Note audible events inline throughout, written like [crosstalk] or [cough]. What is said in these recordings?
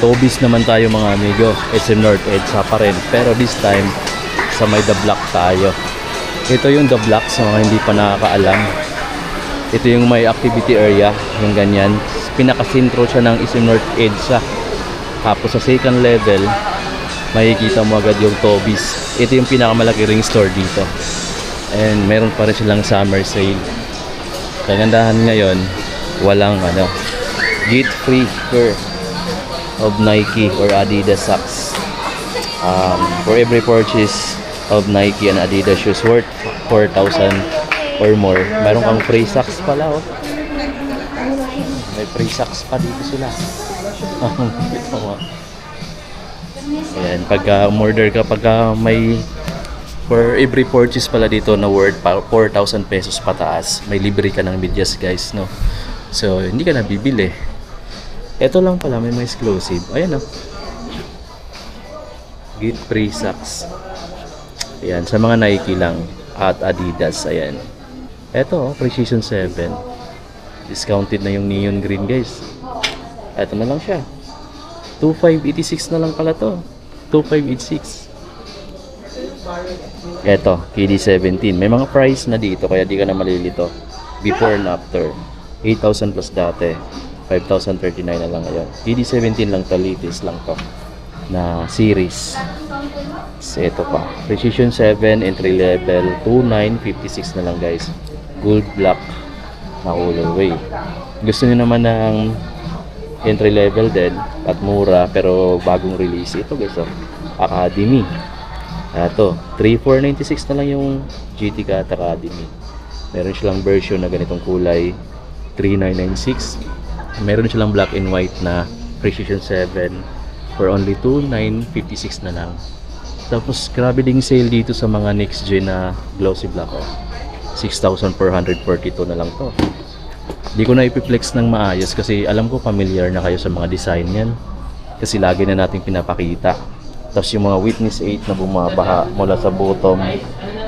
Tobis naman tayo mga amigo. SM North EDSA pa rin. Pero this time, sa may The Block tayo. Ito yung The Block sa mga hindi pa nakakaalam. Ito yung may activity area, yung ganyan. Pinakasintro siya ng SM North EDSA. Tapos sa second level, makikita mo agad yung Tobis. Ito yung pinakamalaki ring store dito. And meron pa rin silang summer sale. Kagandahan ngayon, walang ano, get free pair of Nike or Adidas socks. Um, for every purchase of Nike and Adidas shoes worth 4,000 or more, meron kang free socks pala oh. May free socks pa dito sila. [laughs] Ayan, pagka umorder ka, pagka may for every purchase pala dito na worth pa 4,000 pesos pataas, may libre ka ng medyas guys, no? So, hindi ka na bibili. Ito lang pala, may mga exclusive. Ayan, oh. Get free socks. Ayan, sa mga Nike lang. At Adidas, ayan. Ito, oh, Precision 7. Discounted na yung neon green, guys. Ito na lang siya. 2586 na lang pala to. 2586. Ito, KD17. May mga price na dito kaya di ka na malilito. Before and after. 8,000 plus dati. 5,039 na lang ngayon. KD17 lang to, latest lang to. Na series. So, ito pa. Precision 7, entry level. 2956 na lang guys. Gold black na colorway. Gusto niyo naman ng entry level din at mura pero bagong release. Ito guys, oh. Academy. Ito, 3496 na lang yung GT Cat Academy. Meron silang version na ganitong kulay, 3996. Meron silang black and white na Precision 7 for only 2956 na lang. Tapos grabe ding sale dito sa mga next gen na glossy black oh. 6,442 na lang to. Di ko na ipiplex ng maayos kasi alam ko familiar na kayo sa mga design yan. Kasi lagi na nating pinapakita. Tapos yung mga witness 8 na bumabaha mula sa bottom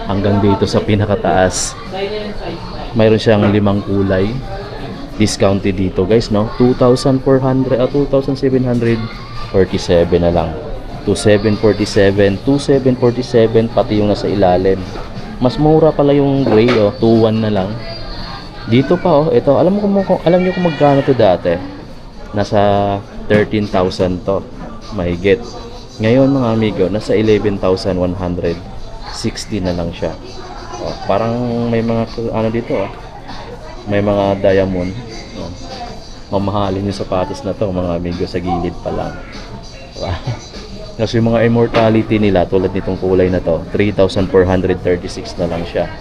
hanggang dito sa pinakataas. Mayroon siyang limang kulay. Discounted dito guys, no? 2,400 at 2,747 na lang. 2,747, 2,747 pati yung nasa ilalim. Mas mura pala yung gray, oh. 2,1 na lang. Dito pa oh, ito, alam mo kung alam niyo kung magkano to dati? Nasa 13,000 to. Mahigit. Ngayon mga amigo, nasa 11,160 na lang siya. Oh, parang may mga ano dito oh. May mga diamond. Mamahalin yung sapatos na to mga amigo sa gilid pa lang. [laughs] Kasi yung mga immortality nila tulad nitong kulay na to, 3,436 na lang siya.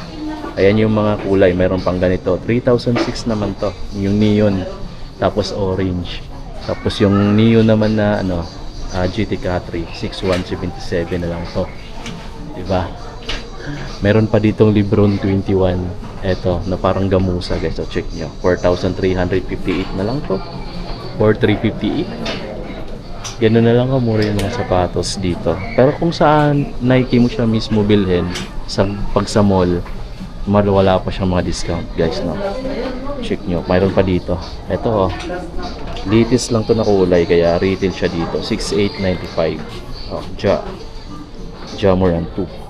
Ayan yung mga kulay, meron pang ganito. 3006 naman to, yung neon. Tapos orange. Tapos yung neon naman na ano, uh, GT K3, 6177 na lang to. 'Di ba? Meron pa ditong Libron 21. Eto, na parang gamusa guys. So check nyo. 4,358 na lang to. 4,358. Ganun na lang kamura yung mga sapatos dito. Pero kung saan Nike mo siya mismo bilhin, sa, pag sa mall, mal- wala pa siyang mga discount guys no check nyo mayroon pa dito ito oh latest lang to na kulay kaya retail siya dito 6895 oh ja Jamoran 2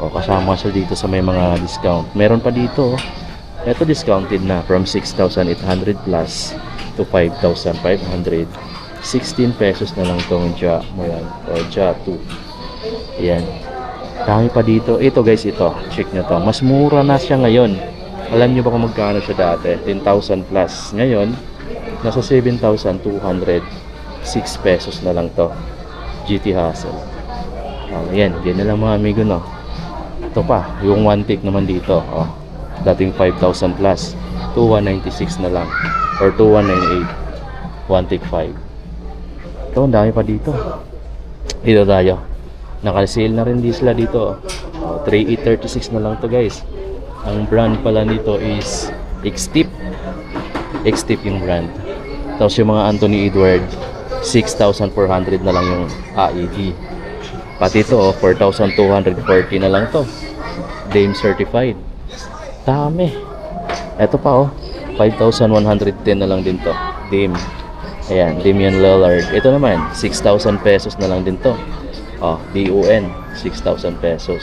oh kasama siya dito sa may mga discount meron pa dito oh ito discounted na from 6,800 plus to 5,500 16 pesos na lang tong ja mo yan o ja 2 yan Dami pa dito. Ito guys, ito. Check nyo to. Mas mura na siya ngayon. Alam nyo ba kung magkano siya dati? 10,000 plus. Ngayon, nasa 7,206 pesos na lang to. GT Hustle. Oh, yan. Yan na lang mga amigo, no? Ito pa. Yung one tick naman dito. Oh, dating 5,000 plus. 2,196 na lang. Or 2,198. One tick 5. Ito, ang dami pa dito. Dito tayo. Naka-sale na rin di sila dito. Oh, 3836 na lang to guys. Ang brand pala nito is X-Tip. X-Tip yung brand. Tapos yung mga Anthony Edward, 6,400 na lang yung AED. Pati ito, oh, 4,240 na lang to. Dame certified. Dami. Ito pa oh, 5,110 na lang din to. Dame. Ayan, Damian Lillard. Ito naman, 6,000 pesos na lang din to. Oh, DUN, 6,000 pesos.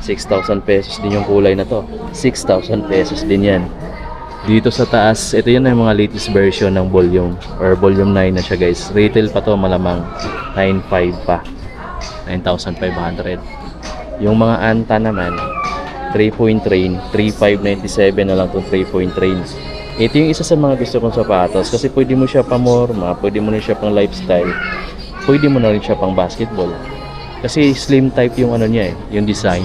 6,000 pesos din yung kulay na to. 6,000 pesos din yan. Dito sa taas, ito yun yung mga latest version ng volume or volume 9 na siya guys. Retail pa to malamang 9.5 pa. 9,500. Yung mga anta naman, 3 point train, 3,597 na lang itong 3 point train. Ito yung isa sa mga gusto kong sapatos kasi pwede mo siya pamorma, pwede mo rin siya pang lifestyle, pwede mo na rin siya pang basketball. Kasi slim type yung ano niya eh, yung design.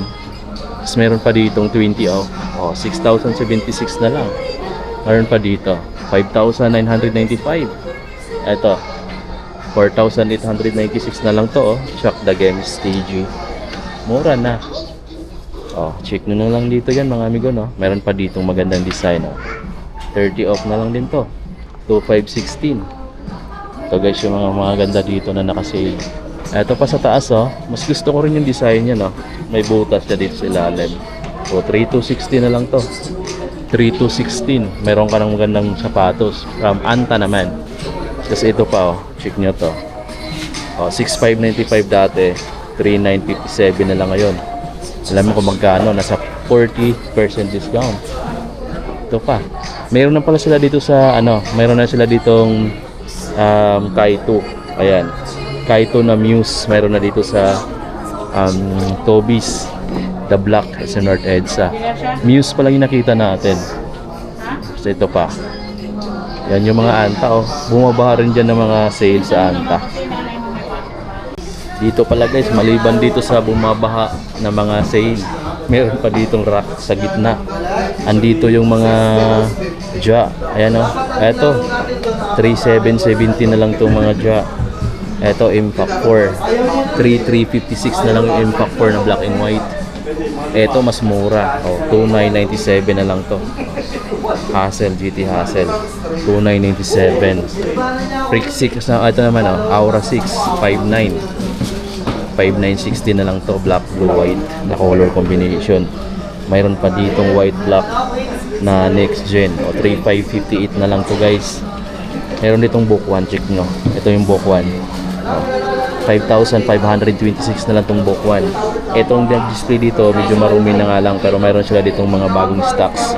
Tapos meron pa ditong 20 oh. Oh, 6,076 na lang. Meron pa dito, 5,995. Ito, 4,896 na lang to oh. Shock the Games TG. Mura na. Oh, check nyo na lang dito yan mga amigo no. Meron pa ditong magandang design oh. 30 off na lang din to. 2,516. Ito guys yung mga mga ganda dito na nakasale. Ito pa sa taas oh. Mas gusto ko rin yung design niya no. May butas siya dito sa ilalim. So 3,260 na lang to. 3,216. Meron ka ng magandang sapatos. From Anta naman. Kasi ito pa oh. Check nyo to. Oh, 6,595 dati. 3,957 na lang ngayon. Alam mo kung magkano. Nasa 40% discount. Ito pa. Meron na pala sila dito sa ano. Meron na sila ditong um, Kaito. Ayan. Kaito na Muse. Meron na dito sa um, Toby's. The Black sa North EDSA. Muse pa lang yung nakita natin. So ito pa. Yan yung mga anta oh. Bumabaha rin dyan ng mga sale sa anta. Dito pala guys, maliban dito sa bumabaha na mga sale, meron pa ditong rack sa gitna. Andito yung mga ja. Ayan oh. Eto, 3770 na lang itong mga ja. Eto, Impact 4. 3356 na lang yung Impact 4 na black and white. Eto, mas mura. Oh, 2997 na lang to. Hassel, GT Hassel. 2997. Freak 6 na, ito naman oh, Aura 6, 59. 5960 na lang to black blue white na color combination. Mayroon pa ditong white black na next gen. O 3558 na lang to guys. Meron ditong book 1 check nyo. Ito yung book 1 5,526 na lang tong book 1 itong display dito medyo marumi na nga lang pero mayroon sila ditong mga bagong stocks.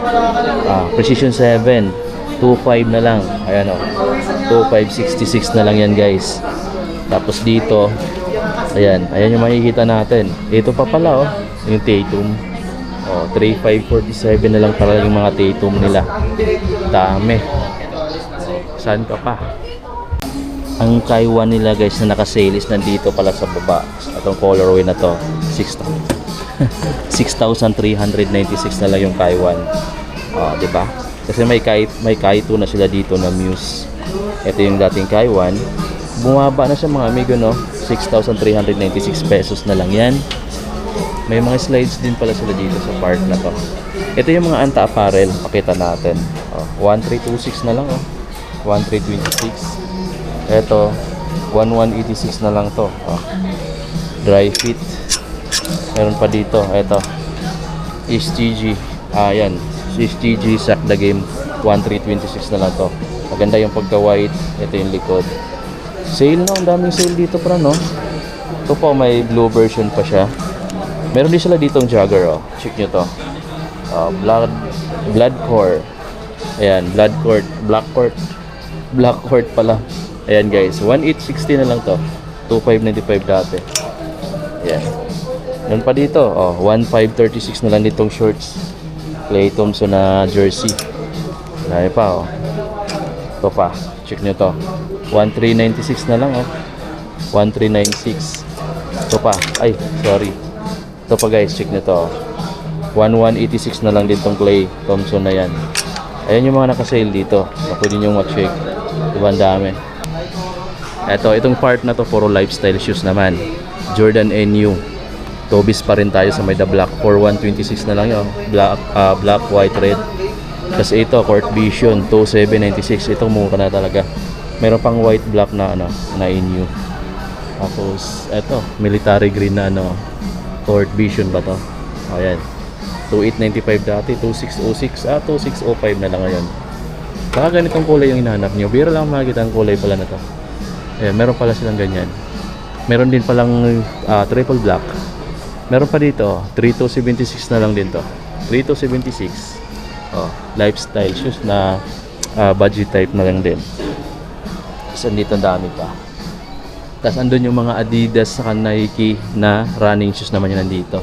Ah, precision 7 2.5 na lang. Ayan o 2.566 na lang yan guys. Tapos dito Ayan, ayan yung makikita natin. Ito pa pala oh, yung Tatum. Oh, 3547 na lang pala yung mga Tatum nila. Dami. Saan ka pa? Ang Taiwan nila guys na naka-sale is nandito pala sa baba. Itong colorway na to, 6,396 [laughs] na lang yung Taiwan. Oh, 'di ba? Kasi may kai may Kaito na sila dito na Muse. Ito yung dating Taiwan. Bumaba na siya mga amigo no. 6,396 pesos na lang yan. May mga slides din pala sila dito sa part na to. Ito yung mga Anta Apparel. Pakita natin. Oh, 1326 na lang oh. 1326. Ito, 1186 na lang to. Oh. Dry fit. Meron pa dito. Ito. STG. Ah, yan. STG Sack the Game. 1326 na lang to. Maganda yung pagka-white. Ito yung likod. Sale no, ang daming sale dito pra no. Ito po may blue version pa siya. Meron din sila ditong jogger oh. Check nyo to. Uh, blood blood core. Ayan, blood court, black court. Black court pala. Ayan guys, 1860 na lang to. 2595 dati. Ayan. Meron pa dito, oh, 1536 na lang ditong shorts. Clay Thompson na jersey. Dahil pa oh. Ito pa, check nyo to. 1396 na lang oh. 1396. Ito pa. Ay, sorry. Ito pa guys, check nyo to. oh. 1186 na lang din tong Clay Thompson na yan. Ayan yung mga naka-sale dito. Na pwede nyo ma-check. Diba ang dami. Ito, itong part na to puro lifestyle shoes naman. Jordan NU. Tobis pa rin tayo sa may the black. 4126 na lang yun. Black, ah, black, white, red. Kasi ito, Court Vision 2796. Ito mura na talaga. Meron pang white black na ano, na NU. Tapos eto, military green na ano, Court Vision ba to? Ayan. 2895 dati, 2606 ah 2605 na lang ngayon. Baka ganitong kulay yung hinahanap nyo. Bira lang makikita ang kulay pala na to. Ayan, meron pala silang ganyan. Meron din palang ah, triple black. Meron pa dito, 3276 na lang din to. 3276. Oh, lifestyle shoes na ah, budget type na lang din. Tapos andito ang dami pa. Tapos andun yung mga Adidas sa Nike na running shoes naman yun nandito.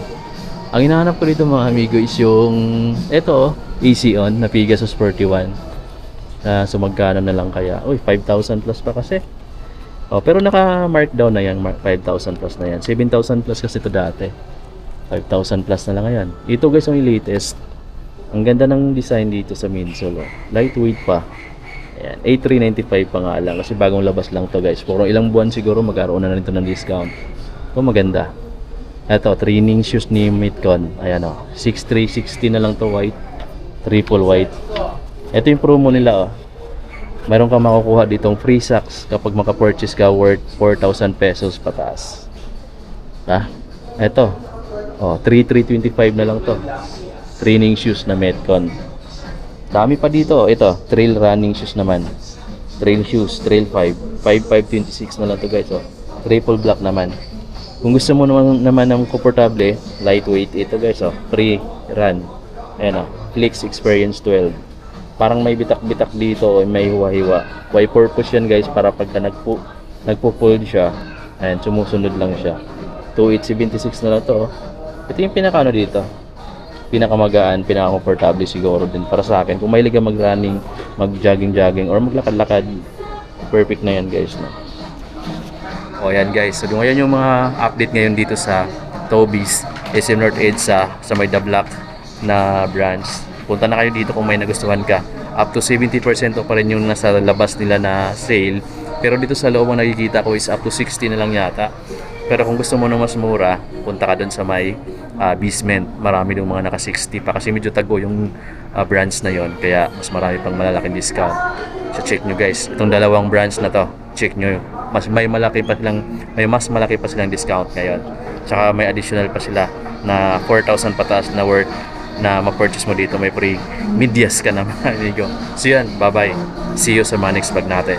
Ang hinahanap ko dito mga amigo is yung eto, Easy On na Pegasus 41. Na so magkano na lang kaya? Uy, 5,000 plus pa kasi. Oh, pero naka-markdown na yan, mar- 5,000 plus na yan. 7,000 plus kasi ito dati. 5,000 plus na lang ngayon. Ito guys ang latest. Ang ganda ng design dito sa midsole. Oh. Lightweight pa. Ayan, A395 pa nga lang kasi bagong labas lang to guys. Puro ilang buwan siguro magkaroon na nito ng discount. Ito maganda. Ito, training shoes ni Mitcon. Ayan o. 6360 na lang to white. Triple white. Ito yung promo nila oh. Meron kang makukuha ditong free socks kapag maka-purchase ka worth 4,000 pesos pataas. Ah, ito. Oh, 3,325 na lang to. Training shoes na Metcon. Dami pa dito. Ito, trail running shoes naman. Trail shoes, trail 5. 5526 na lang to guys. Oh. Triple black naman. Kung gusto mo naman, naman ng komportable, lightweight, ito guys. Oh. Free run. Ayan oh. Flix Experience 12. Parang may bitak-bitak dito, may hiwa-hiwa. Why purpose yan guys? Para pagka nagpo, nagpo-fold siya, ayan, sumusunod lang siya. 2876 na lang to. oh. Ito yung pinaka dito pinakamagaan, pinaka-comfortable siguro din para sa akin. Kung mahilig ka mag-running, mag-jogging-jogging, or maglakad-lakad, perfect na yan guys. No? O yan guys, so ngayon yung mga update ngayon dito sa Toby's SM North Edge sa, sa may Dablac na branch. Punta na kayo dito kung may nagustuhan ka. Up to 70% off pa rin yung nasa labas nila na sale. Pero dito sa loob ang nakikita ko is up to 60 na lang yata. Pero kung gusto mo na mas mura, punta ka dun sa may ah, basement. Marami yung mga naka 60 pa kasi medyo tago yung ah, branch na yon Kaya mas marami pang malalaking discount. So check nyo guys, itong dalawang branch na to, check nyo. Mas may malaki pa silang, may mas malaki pa silang discount ngayon. Tsaka may additional pa sila na 4,000 pataas na worth na ma-purchase mo dito. May free medyas ka na [laughs] amigo. So yan, bye-bye. See you sa mga next vlog natin.